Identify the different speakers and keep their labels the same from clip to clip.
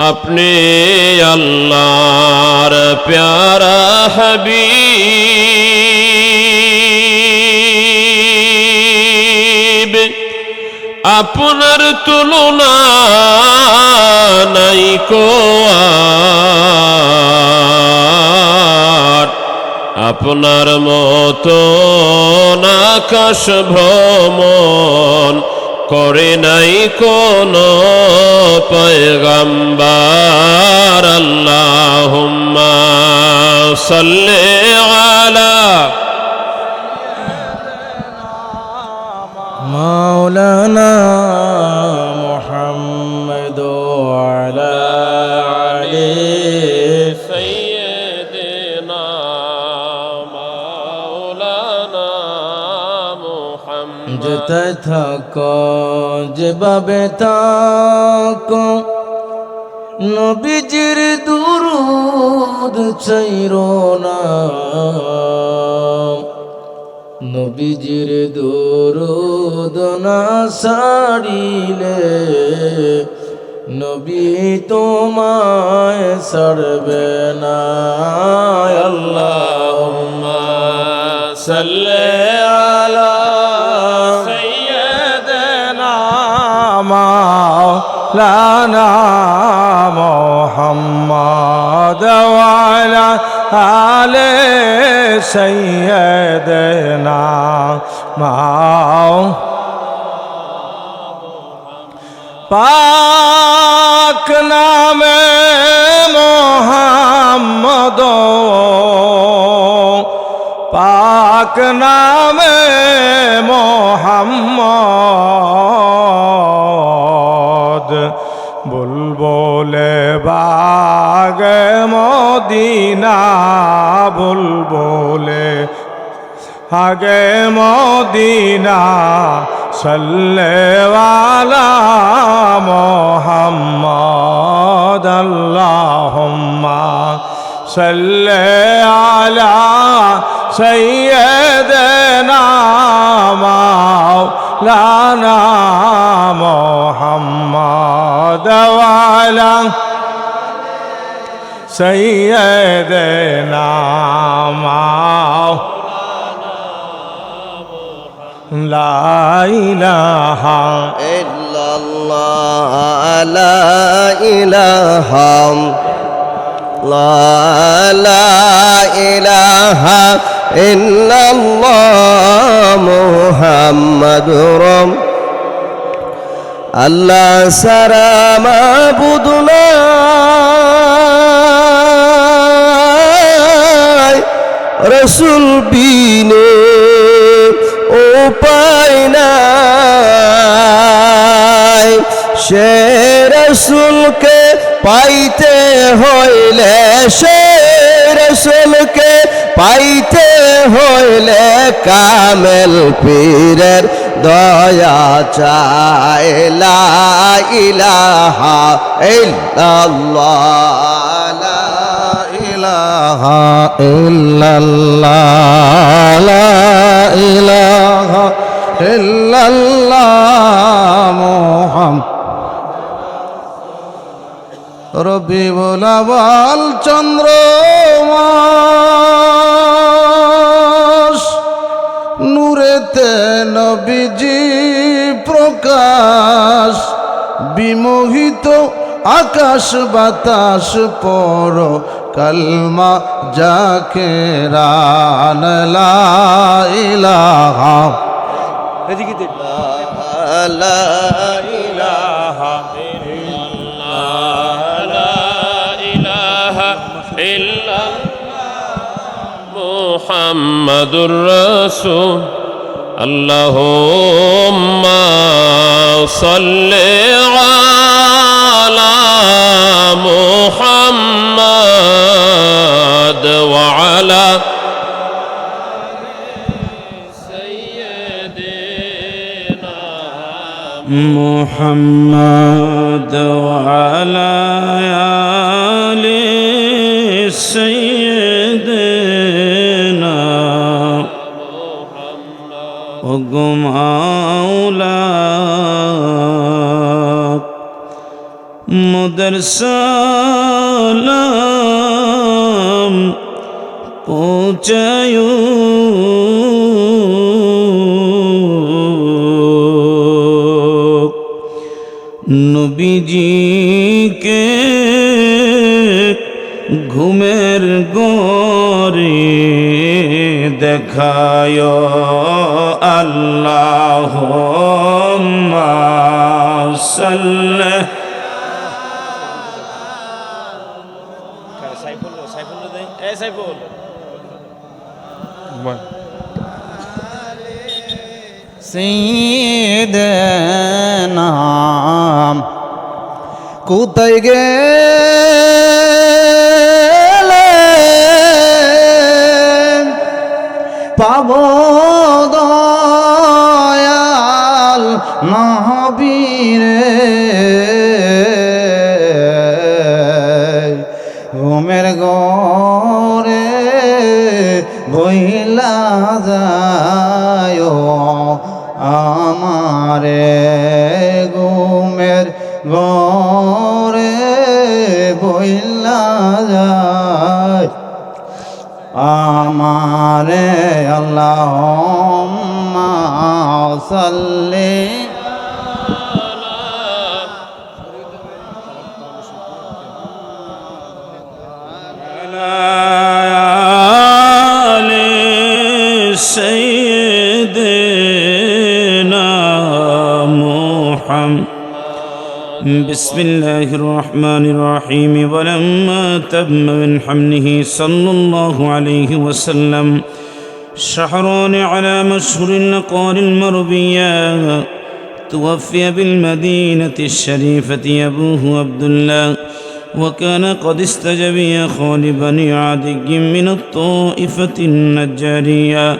Speaker 1: अपने अल्लाहर प्यारा হবিব আপনার তুলনা নাই কো আর। আপনার মতো আকাশ ভ্রমণ করে নাই কোন পয়গম্বর। আল্লাহুম্মা সাল্লি আলা
Speaker 2: মাওলানা যেভাবে থাকো নবীজির দুরুদ চাইরো না। নবীজির দুরুদ না সারিলে নবী তোমায় সারবে না। আল্লাহুম্মা সাল্লি مولانا محمد وعلى آل سيدنا معه پاک نام محمد پاک نام محمد বুলবুলে বাগে মদিনা বুলবুলে আগে মদিনা সল্লেওয়ালা মোহাম্মদ আল্লাহুম্মা সাল্লি আলা সাইয়্যিদিনা মাওলানা محمد وعلى سيدنا محمد لا إله
Speaker 3: إلا الله لا إله لا لا إله إلا الله محمد رب আল্লাহ সারা মাবুদ রসুল বিনে ও পায় নাই। সে রসুলকে পাইতে হইলে, সে রসুলকে পাইতে হইলে কামেল পীরের দয়া চায় লা ইলাহা ইল্লাল্লাহ ইলাহা ইলাহা ইল্লাল্লাহ রবি বলাবাল চন্দ্র নূরেতে নবীজি প্রকাশ বিমোহিত আকাশ বাতাস পর কলমা যাকে রানলাইলাহা
Speaker 1: এদিকে লাইলাহা اللهم صل على محمد وعلى سيدنا
Speaker 2: محمد وعلى آل سيدنا মাওলা মোদের সালাম পৌঁছায়। নবীজিকে ঘুমে দেখায় আল্লাহ
Speaker 4: নাম কোথায় গেলে আমারে আল্লাহ সাল্লি
Speaker 2: آل سيدنا محمد بسم الله الرحمن الرحيم. ولما تم من حمله صلى الله عليه وسلم شهران على مشهور الأقوال المربية توفي بالمدينة الشريفة أبوه عبد الله وكان قد استجبي خال بني عدي من الطائفة النجارية.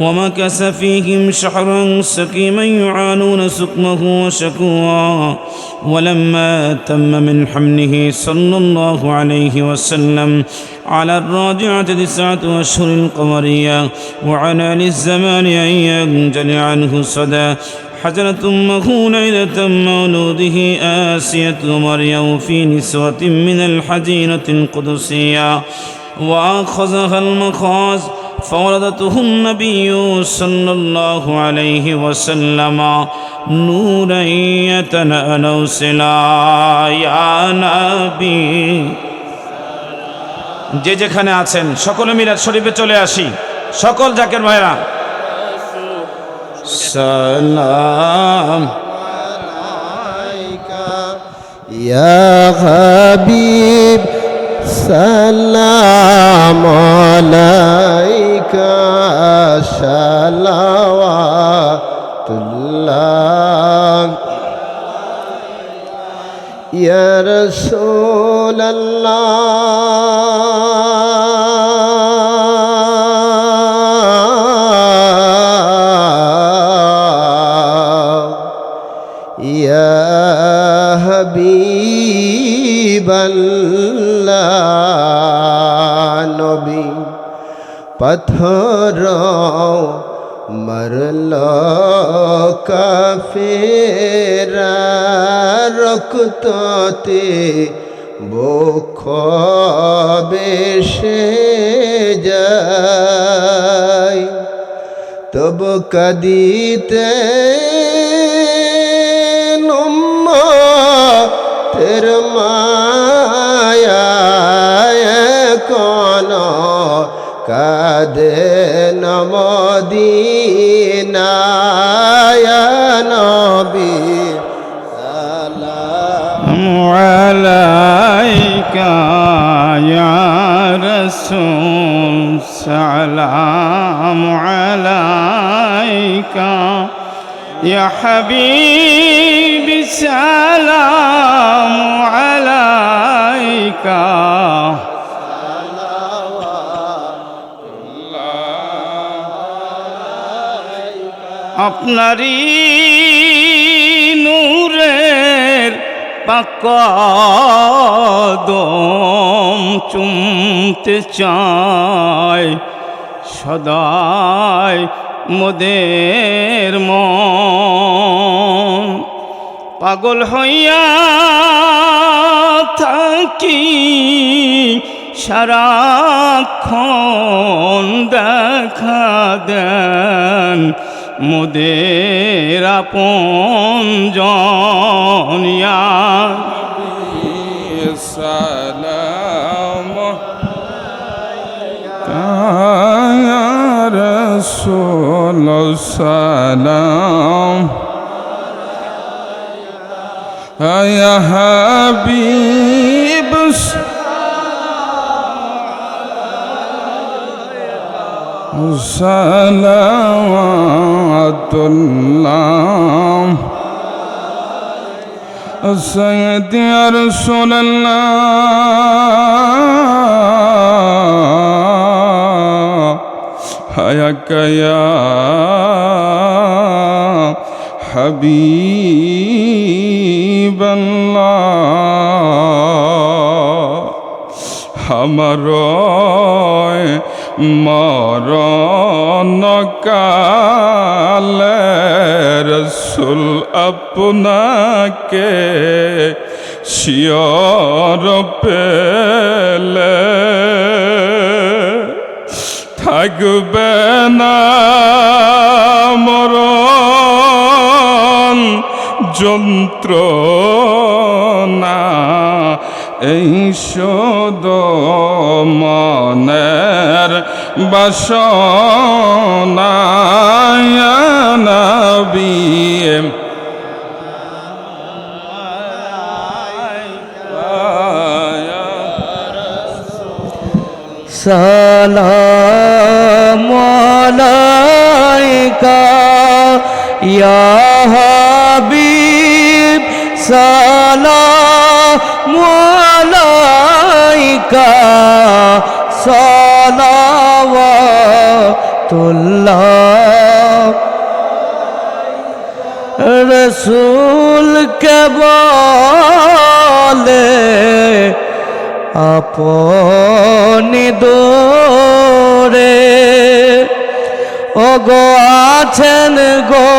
Speaker 2: ومكث فيهم شهرا سقيما يعانون سقمه وشكواه. ولما تم من حمله صلى الله عليه وسلم على الراجعة تسعة أشهر القمرية وعلى للزمان أن ينجلي عنه صدى. حزنت أمه ليلة مولوده آسية مريم في نسوة من الحزينة القدسية. وأخذها المخاز فولدته النبي صلى الله عليه وسلم نورا يتنأنو سلا يا نبي যে যেখানে আছেন সকলে মিরাজ শরীফে চলে আসি সকল জাকের ভাইরা সালাম
Speaker 4: يا حبيب সালাম আলাইকা সালাওয়াতুল্লাহ। ইয়া রাসূলুল্লাহ ইয়া হাবিবাল পাথর মরল কাফেরা রক্ততে বখ বেশে যায় তব কদিতে তের মায়া কাদে নমদিনায় নবী সালাম
Speaker 2: عليك يا رسول سلام عليك يا حبيبي سلام عليك আপনারই নূরের পাকদম চুমতে চায়। সদাই মোদের মন। পাগল হইয়া
Speaker 5: কি সারাক্ষণ দেখা দেন। মুদের পঞ্জনিয়া
Speaker 6: সালাম রসুল সালাম। হাবিব সালাম صلوات الله سيدي يا رسول الله حياك يا حبيب الله حمرائي মরণ কালে রসুল আপনাকে শিয়র পেলে। থাকবে না মরণ যন্ত্রণা। এই শোদ মনের বাসনা নবী।
Speaker 5: সালাম আলাইকা ইয়া হাবিব সালাম আলাইকা সালাওয়াতুল্লাহ। রসুল কে বলে আপনি দোরে ও গো আছেন গো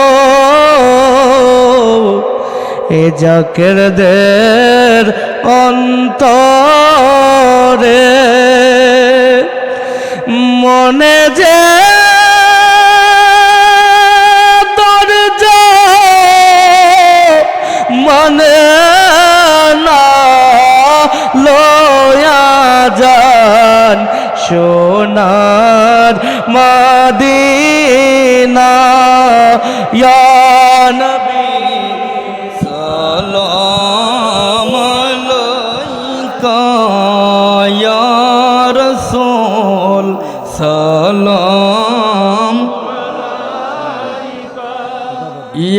Speaker 5: এ জাকের দের অন্তরে মনে যে দরজ মনে যান সোনার মাদিনা।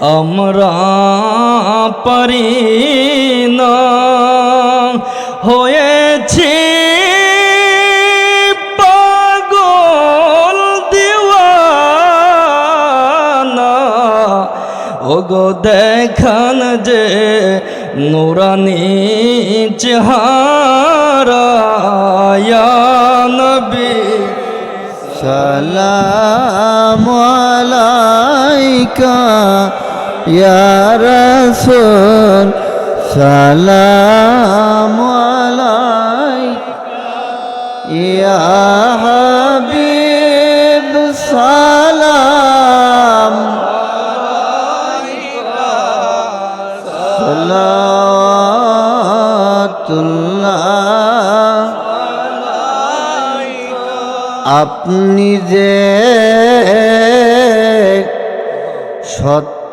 Speaker 5: আমরা পারি না। হয়েছি পাগল দিওয়ানা। ওগো দেখান যে নুরানি চেহারা নবী।
Speaker 2: সালাম আলাইকা। ইয়া রাসূল সালাম আলাইকা। ইয়া হাবিব সালাম। আপনি যে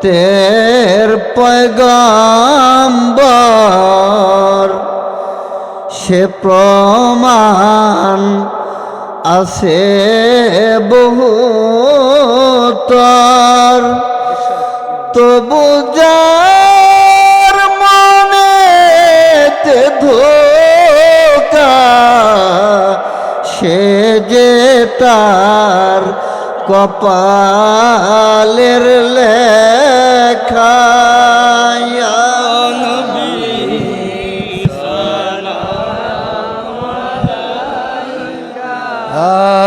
Speaker 2: সত্যের পয়গম্বর সে প্রমাণ আছে বহু তর তবু যার মনে ধোকা
Speaker 5: সে যে তার কপালের লেখা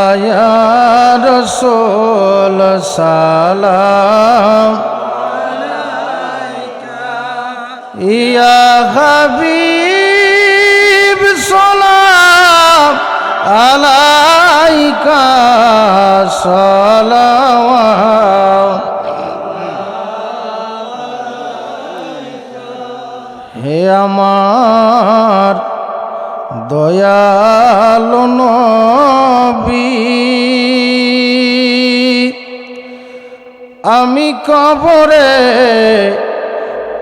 Speaker 7: আয়া রসোল সালাম ইয়া হাবিব কবরে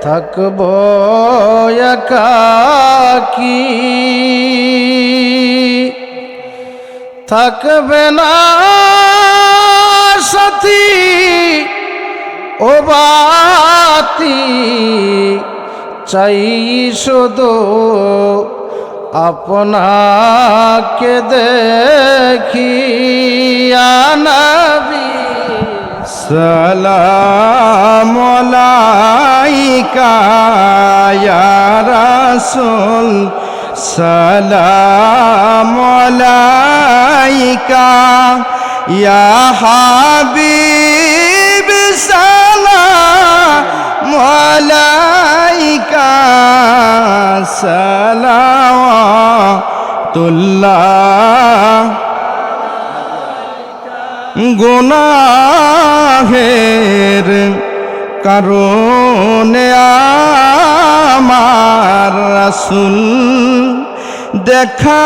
Speaker 7: থাকব একাকি। থাকবে না সাথী ও বাতি চাই শুধু আপনাকে দেখি। নবী।
Speaker 2: সালাম রাসূল সালাম হাবিব সালাম আলাইকা সালাওয়াতুল্লাহ। গুনাহের কারণে আমার রাসুল দেখা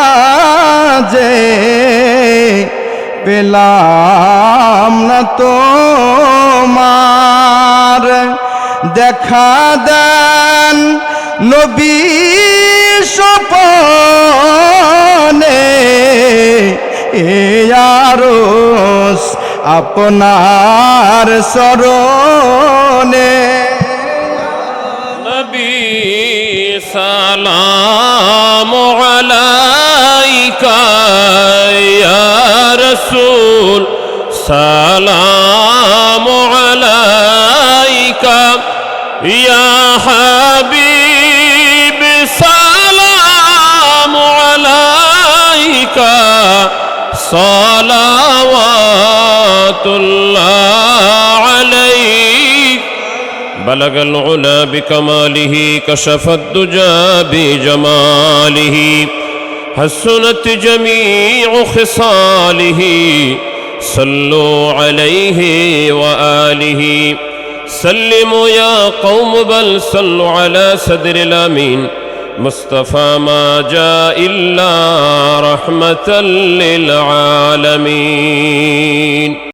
Speaker 2: যে পেলাম না তোমার। দেখা দেন নবী আপনার স্মরণে।
Speaker 1: নবী সালাম আলাইকা ইয়া রাসূল। সালাম আলাইকা ইয়া হাবিব। সালাম আলাইকা صلوات الله عليك. بلغ العلا بكماله كشف الدجى بجماله. حسنت جميع خصاله. صلوا عليه وآله. سلموا يا قوم بل صلوا على صدر الأمين. مصطفى ما جاء إلا رحمة للعالمين.